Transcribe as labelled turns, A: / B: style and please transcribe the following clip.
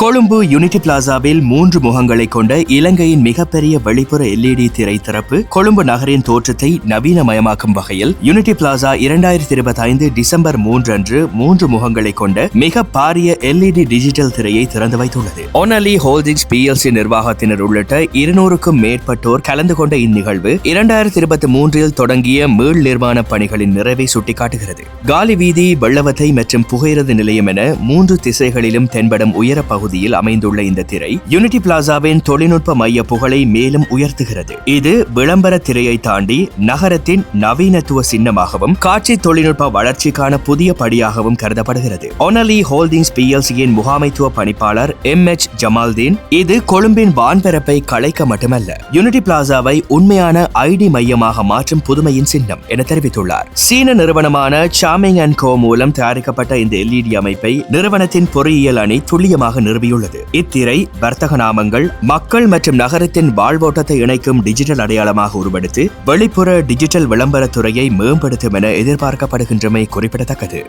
A: Colombo unity பிளாசாவில் மூன்று முகங்களை கொண்ட இலங்கையின் மிகப்பெரிய வெளிப்புற எல்இடி திரை திறப்பு கொழும்பு நகரின் தோற்றத்தை நவீனமயமாக்கும் வகையில் யூனிட்டி பிளாசா இரண்டாயிரத்தி இருபத்தி ஐந்து டிசம்பர் மூன்று அன்று மூன்று முகங்களை கொண்ட மிக பாரிய எல்இடி டிஜிட்டல் திரையை திறந்து வைத்துள்ளது. ஒனலி ஹோல்டிங்ஸ் பிஎல்சி நிர்வாகத்தினர் உள்ளிட்ட இருநூறுக்கும் மேற்பட்டோர் கலந்து கொண்ட இந்நிகழ்வு இரண்டாயிரத்தி இருபத்தி மூன்றில் தொடங்கிய மீள் நிர்மாண பணிகளின் நிறைவை சுட்டிக்காட்டுகிறது. காலி வீதி வெள்ளவத்தை மற்றும் புகையிரத நிலையம் என மூன்று திசைகளிலும் தென்படும் உயர பகுதியில் அமைந்துள்ள இந்த திரை யூனிட்டி பிளாசாவின் தொழில்நுட்ப மைய புகழை மேலும் உயர்த்துகிறது. இது விளம்பர திரையை தாண்டி நகரத்தின் நவீனத்துவ சின்னமாகவும் காட்சி தொழில்நுட்ப வளர்ச்சிக்கான புதிய படியாகவும் கருதப்படுகிறது. ஒனலி ஹோல்டிங்ஸ் பிஎல்சியின் முகாமைத்துவ பணிப்பாளர் எம் எச் ஜமால்தீன் இது கொழும்பின் வான்பரப்பை கலைக்க மட்டுமல்ல யூனிட்டி பிளாசாவை உண்மையான ஐடி மையமாக மாற்றும் புதுமையின் சின்னம் என தெரிவித்துள்ளார். சீன நிறுவனமான சாமிங் அண்ட் கோ மூலம் தயாரிக்கப்பட்ட இந்த எல்இடி அமைப்பை நிறுவனத்தின் பொறியியல் அணி துல்லியமாக நிறுவியுள்ளது இத்திரை வர்த்தக நாமங்கள் மக்கள் மற்றும் நகரத்தின் வாழ்வோட்டத்தை இணைக்கும் டிஜிட்டல் அடையாளமாக உருவெடுத்து வெளிப்புற டிஜிட்டல் விளம்பரத் துறையை மேம்படுத்தும் என எதிர்பார்க்கப்படுகின்றமை குறிப்பிடத்தக்கது.